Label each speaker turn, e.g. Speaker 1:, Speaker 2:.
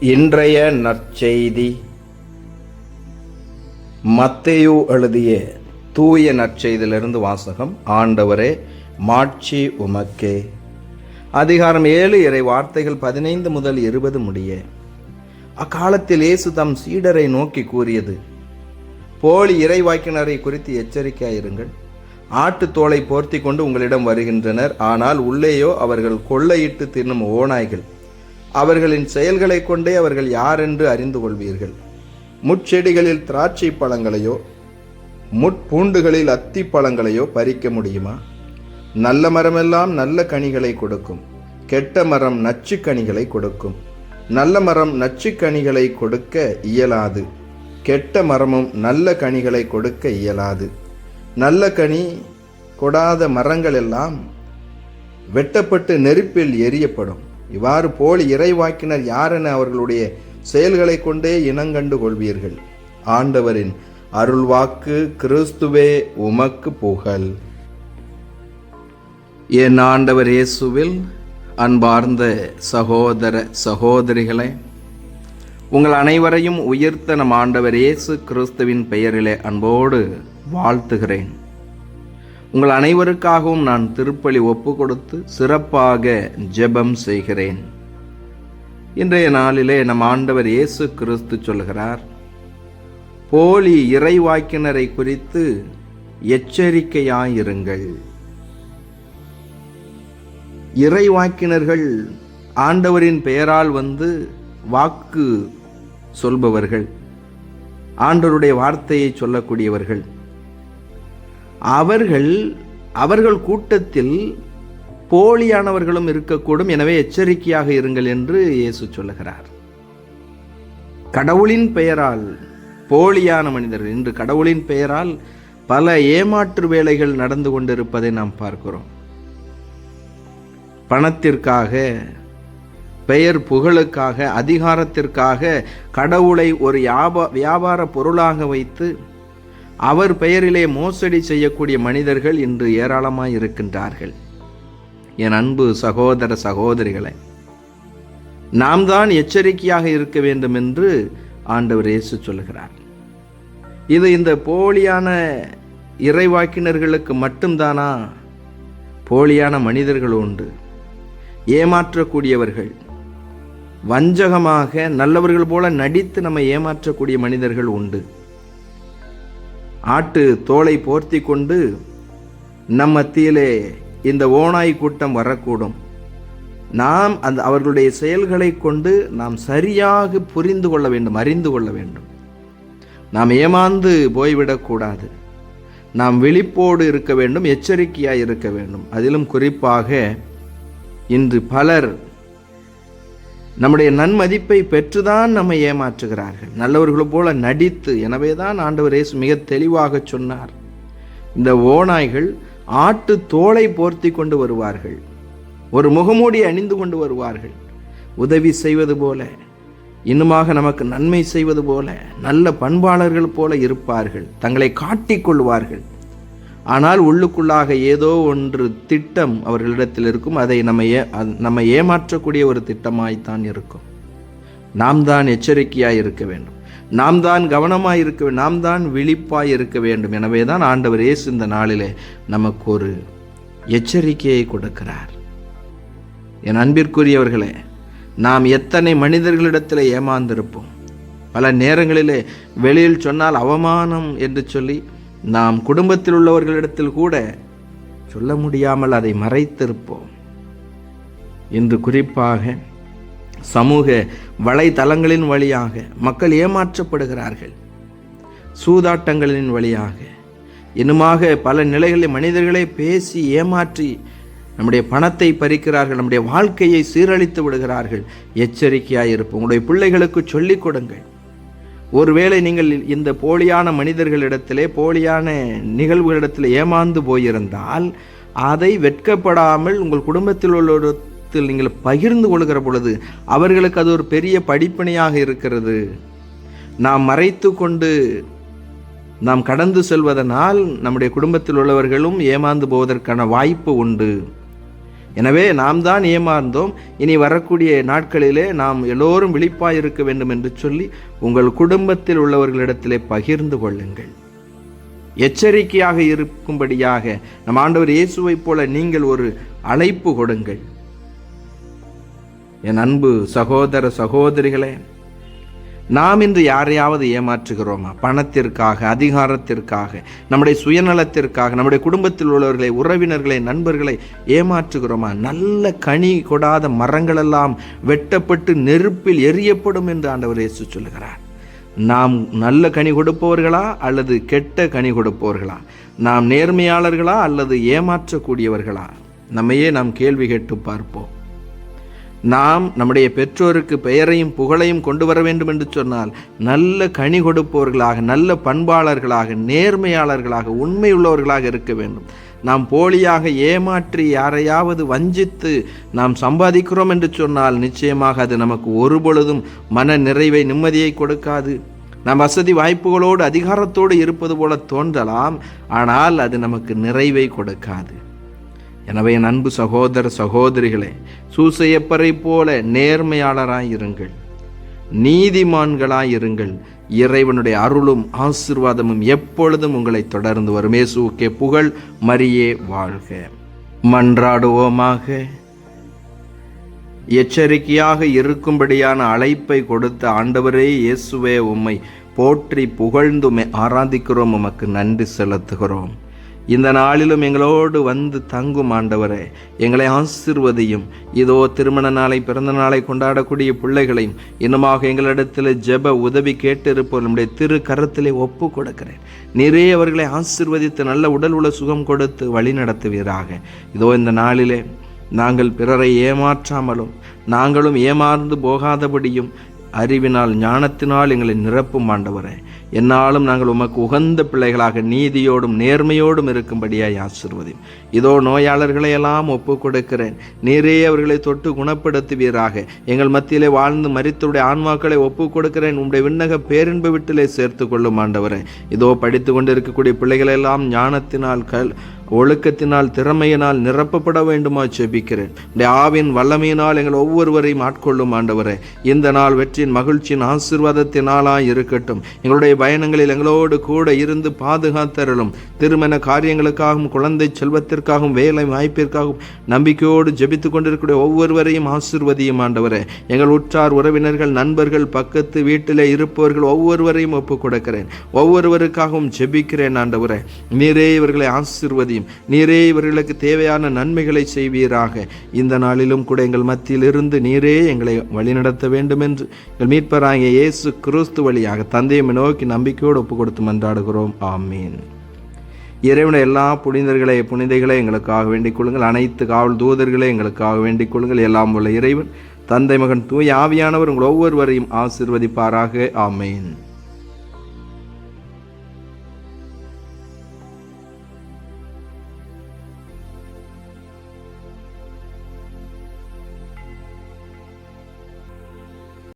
Speaker 1: இன்றைய நற்செய்தி. மத்தையு எழுதிய தூய நற்செய்தியிலிருந்து வாசகம் ஆண்டவரே மாட்சி உமக்கே. அதிகாரம் ஏழு இறை வார்த்தைகள் பதினைந்து முதல் இருபது முடிய. அக்காலத்தில் இயேசு தம் சீடரை நோக்கி கூறியது போலி இறைவாக்கினரை குறித்து எச்சரிக்கையாயிருங்கள். ஆட்டு தோலை போர்த்தி கொண்டு உங்களிடம் வருகின்றனர். ஆனால் உள்ளேயோ அவர்கள் கொள்ளையிட்டு தின்னும் ஓநாய்கள். அவர்களின் செயல்களைக் கொண்டே அவர்கள் யாரென்று அறிந்து கொள்வீர்கள்? முட்செடிகளில் திராட்சை பழங்களையோ முட்பூண்டுகளில் அத்தி பழங்களையோ பறிக்க முடியுமா? நல்ல மரமெல்லாம் நல்ல கனிகளை கொடுக்கும் கெட்ட மரம் நச்சு கனிகளை கொடுக்கும். நல்ல மரம் நச்சு கனிகளை கொடுக்க இயலாது கெட்ட மரமும் நல்ல கனிகளை கொடுக்க இயலாது. நல்ல கனி கொடாத மரங்கள் எல்லாம் வெட்டப்பட்டு நெருப்பில் எரியப்படும். இவ்வாறு போலி இறைவாக்கினர் யாரென அவர்களுடைய செயல்களை கொண்டே இனங்கண்டு கொள்வீர்கள். ஆண்டவரின் அருள்வாக்கு கிறிஸ்துவே உமக்கு புகழ். என் ஆண்டவர் இயேசுவில் அன்பார்ந்த சகோதர சகோதரிகளே உங்கள் அனைவரையும் உயிர்த்த நம் ஆண்டவர் இயேசு கிறிஸ்துவின் பெயரிலே அன்போடு வாழ்த்துகிறேன். உங்கள் அனைவருக்காகவும் நான் திருப்பலி ஒப்பு கொடுத்து சிறப்பாக ஜெபம் செய்கிறேன். இன்றைய நாளிலே நம் ஆண்டவர் இயேசு கிறிஸ்து சொல்கிறார் போலி இறைவாக்கினரை குறித்து எச்சரிக்கையாயிருங்கள். இறைவாக்கினர்கள் ஆண்டவரின் பெயரால் வந்து வாக்கு சொல்பவர்கள் ஆண்டவருடைய வார்த்தையை சொல்லக்கூடியவர்கள். அவர்கள் அவர்கள் கூட்டத்தில் போலியானவர்களும் இருக்கக்கூடும். எனவே எச்சரிக்கையாக இருங்கள் என்று இயேசு சொல்லுகிறார். கடவுளின் பெயரால் போலியான மனிதர்கள் இன்று கடவுளின் பெயரால் பல ஏமாற்று வேலைகள் நடந்து கொண்டிருப்பதை நாம் பார்க்கிறோம். பணத்திற்காக பெயர் புகழுக்காக அதிகாரத்திற்காக கடவுளை ஒரு வியாபார பொருளாக வைத்து அவர் பெயரிலே மோசடி செய்யக்கூடிய மனிதர்கள் இன்று ஏராளமாக இருக்கின்றார்கள். என் அன்பு சகோதர சகோதரிகளை நாம் தான் எச்சரிக்கையாக இருக்க வேண்டும் என்று ஆண்டவர் இயேசு சொல்லுகிறார் இது இந்த போலியான இறைவாக்கினர்களுக்கு மட்டும்தானா? போலியான மனிதர்கள் உண்டு. ஏமாற்றக்கூடியவர்கள் வஞ்சகமாக நல்லவர்கள் போல நடித்து நம்மை ஏமாற்றக்கூடிய மனிதர்கள் உண்டு. ஆட்டு தோலை போர்த்தி கொண்டு நம் மத்தியிலே இந்த ஓனாய் கூட்டம் வரக்கூடும். நாம் அந்த அவர்களுடைய செயல்களை கொண்டு நாம் சரியாக புரிந்து கொள்ள வேண்டும் அறிந்து கொள்ள வேண்டும். நாம் ஏமாந்து போய்விடக்கூடாது நாம் விழிப்போடு இருக்க வேண்டும் எச்சரிக்கையாக இருக்க வேண்டும். அதிலும் குறிப்பாக இன்று பலர் நம்முடைய நன்மதிப்பை பெற்றுதான் நம்மை ஏமாற்றுகிறார்கள். நல்லவர்கள் போல நடித்து எனவே தான் ஆண்டவர் இயேசு மிக தெளிவாக சொன்னார். இந்த ஓநாய்கள் ஆட்டு தோலை போர்த்தி கொண்டு வருவார்கள். ஒரு முகமூடி அணிந்து கொண்டு வருவார்கள். உதவி செய்வது போல இன்னுமாக நமக்கு நன்மை செய்வது போல நல்ல பண்பாளர்கள் போல இருப்பார்கள். தங்களை காட்டிக்கொள்வார்கள் ஆனால் உள்ளுக்குள்ளாக ஏதோ ஒன்று திட்டம் அவர்களிடத்தில் இருக்கும். அதை நம்ம ஏ நம்ம ஏமாற்றக்கூடிய ஒரு திட்டமாய்த்தான் இருக்கும். நாம் தான் எச்சரிக்கையாக இருக்க வேண்டும். நாம் தான் கவனமாக இருக்க நாம் தான் விழிப்பாய் இருக்க வேண்டும். எனவே தான் ஆண்டவர் இயேசு இந்த நாளிலே நமக்கு ஒரு எச்சரிக்கையை கொடுக்கிறார். என் அன்பிற்குரியவர்களே நாம் எத்தனை மனிதர்களிடத்தில் ஏமாந்திருப்போம். பல நேரங்களிலே வெளியில் சொன்னால் அவமானம் என்று சொல்லி நாம் குடும்பத்தில் உள்ளவர்களிடத்தில் கூட சொல்ல முடியாமல் அதை மறைத்திருப்போம். இன்று குறிப்பாக சமூக வலைதளங்களின் வழியாக மக்கள் ஏமாற்றப்படுகிறார்கள். சூதாட்டங்களின் வழியாக. இன்னுமாக பல நிலைகளில் மனிதர்களை பேசி ஏமாற்றி நம்முடைய பணத்தை பறிக்கிறார்கள் நம்முடைய வாழ்க்கையை சீரழித்து விடுகிறார்கள். எச்சரிக்கையாக இருப்போம். உங்களுடைய பிள்ளைகளுக்கு சொல்லிக் கொடுங்கள். ஒருவேளை நீங்கள் இந்த போலியான மனிதர்களிடத்திலே போலியான நிகழ்வுகளிடத்தில் ஏமாந்து போயிருந்தால் அதை வெட்கப்படாமல் உங்கள் குடும்பத்தில் உள்ளத்தில் நீங்கள் பகிர்ந்து கொள்கிற பொழுது அவர்களுக்கு அது ஒரு பெரிய படிப்பணியாக இருக்கிறது. நாம் மறைத்து கொண்டு நாம் கடந்து செல்வதனால் நம்முடைய குடும்பத்தில் உள்ளவர்களும் ஏமாந்து போவதற்கான வாய்ப்பு உண்டு. எனவே நாம் தான் ஏமாந்தோம். இனி வரக்கூடிய நாட்களிலே நாம் எல்லோரும் விழிப்பாய் இருக்க வேண்டும் என்று சொல்லி உங்கள் குடும்பத்தில் உள்ளவர்களிடத்திலே பகிர்ந்து கொள்ளுங்கள். எச்சரிக்கையாக இருக்கும்படியாக நம் ஆண்டவர் இயேசுவைப் போல நீங்கள் ஒரு அழைப்பு கொடுங்கள். என் அன்பு சகோதர சகோதரிகளே நாம் இன்று யாரையாவது ஏமாற்றுகிறோமா? பணத்திற்காக அதிகாரத்திற்காக நம்முடைய சுயநலத்திற்காக நம்முடைய குடும்பத்தில் உள்ளவர்களை உறவினர்களை நண்பர்களை ஏமாற்றுகிறோமா? நல்ல கனி கொடாத மரங்களெல்லாம் வெட்டப்பட்டு நெருப்பில் எரியப்படும் என்று ஆண்டவர் இயேசு சொல்லுகிறார். நாம் நல்ல கனி கொடுப்பவர்களா அல்லது கெட்ட கனி கொடுப்பவர்களா? நாம் நேர்மையாளர்களா அல்லது ஏமாற்றக்கூடியவர்களா? நம்மையே நாம் கேள்வி கேட்டு பார்ப்போம். நாம் நம்முடைய பெற்றோருக்கு பெயரையும் புகழையும் கொண்டு வர வேண்டும் என்று சொன்னால் நல்ல கனி கொடுப்பவர்களாக நல்ல பண்பாளர்களாக நேர்மையாளர்களாக உண்மையுள்ளவர்களாக இருக்க வேண்டும். நாம் போலியாக ஏமாற்றி யாரையாவது வஞ்சித்து நாம் சம்பாதிக்கிறோம் என்று சொன்னால் நிச்சயமாக அது நமக்கு ஒருபொழுதும் மன நிறைவை நிம்மதியை கொடுக்காது. நம் வசதி வாய்ப்புகளோடு அதிகாரத்தோடு இருப்பது போல தோன்றலாம். ஆனால் அது நமக்கு நிறைவை கொடுக்காது. எனவே என் அன்பு சகோதர சகோதரிகளே சூசையப்பரை போல நேர்மையாளராயிருங்கள். நீதிமான்களாயிருங்கள். இருங்கள் இறைவனுடைய அருளும் ஆசிர்வாதமும் எப்பொழுதும் உங்களை தொடர்ந்து வரும். இயேசுவுக்கே புகழ் மரியே வாழ்க. மன்றாடுவோமாக. எச்சரிக்கையாக இருக்கும்படியான அழைப்பை கொடுத்த ஆண்டவரே இயேசுவே உம்மை போற்றி புகழ்ந்துமே ஆராதிக்கிறோம். உமக்கு நன்றி செலுத்துகிறோம். இந்த நாளிலும் எங்களோடு வந்து தங்கும் ஆண்டவரே எங்களை ஆசிர்வதியும். இதோ திருமண நாளை பிறந்த நாளை கொண்டாடக்கூடிய பிள்ளைகளையும் இன்னுமாக எங்களிடத்தில் ஜெப உதவி கேட்டிருப்போம் நம்முடைய திரு கரத்திலே ஒப்பு கொடுக்கிறேன். நிறைய அவர்களை ஆசிர்வதித்து நல்ல உடல் உள்ள சுகம் கொடுத்து வழி நடத்துவீராக. இதோ இந்த நாளிலே நாங்கள் பிறரை ஏமாற்றாமலும் நாங்களும் ஏமாந்து போகாதபடியும் அறிவினால் ஞானத்தினால் எங்களை நிரப்பும் ஆண்டவரே. என்னாலும் நாங்கள் உமக்கு உகந்த பிள்ளைகளாக நீதியோடும் நேர்மையோடும் இருக்கும்படியாய் ஆசிர்வதியும் இதோ நோயாளர்களை எல்லாம் ஒப்பு கொடுக்கிறேன். நீரே அவர்களை தொட்டு குணப்படுத்துவீராக. எங்கள் மத்தியிலே வாழ்ந்து மரித்துடைய ஆன்மாக்களை ஒப்பு கொடுக்கிறேன். உங்களுடைய விண்ணக பேரின்ப வீட்டிலே சேர்த்து கொள்ளும் ஆண்டவரே. இதோ படித்து கொண்டிருக்கக்கூடிய பிள்ளைகளெல்லாம் ஞானத்தினால் கல் ஒழுக்கத்தினால் திறமையினால் நிரப்பப்பட வேண்டுமா செபிக்கிறேன் இந்த ஆவின் வல்லமையினால் எங்கள் ஒவ்வொருவரையும் ஆட்கொள்ளும் ஆண்டவரே. இந்த நாள் வெற்றியின் மகிழ்ச்சியின் ஆசீர்வாதத்தினாலாய் இருக்கட்டும். எங்களுடைய பயணங்களில் எங்களோடு கூட இருந்து பாதுகாத்தருளும். திருமண காரியங்களுக்காகவும் குழந்தை செல்வத்திற்காகவும் வேலை வாய்ப்பிற்காகவும் நம்பிக்கையோடு ஜெபித்து கொண்டிருக்கக்கூடிய ஒவ்வொருவரையும் ஆசிர்வதியும் ஆண்டவரே. எங்கள் உற்றார் உறவினர்கள் நண்பர்கள் பக்கத்து வீட்டிலே இருப்பவர்கள் ஒவ்வொருவரையும் ஒப்புக் கொடுக்கிறேன் ஒவ்வொருவருக்காகவும் ஜெபிக்கிறேன் ஆண்டவரே. நீரே இவர்களை செய்யும். நீரே இவர்களுக்கு தேவையான நன்மைகளை செய்வீராக. இந்த நாளிலும் கூட எங்கள் மத்தியிலிருந்து நீரே எங்களை வழிநடத்த வேண்டும் என்று எங்கள் மீட்பராகிய இயேசு கிறிஸ்து வழியாக தந்தையை நோக்கி நம்பிக்கையோடு ஒப்பு கொடுத்து மன்றாடுகிறோம். ஆமீன். இறைவனை எல்லா புனிதர்களை புனிதைகளை எங்களுக்காக வேண்டிக் கொள்ளுங்கள். அனைத்து காவல் தூதர்களை எங்களுக்காக வேண்டிக் கொள்ளுங்கள். எல்லாம் உள்ள இறைவன் தந்தை மகன் தூய் ஆவியானவர் உங்கள் ஒவ்வொருவரையும் ஆசிர்வதிப்பாராக. ஆமேன்.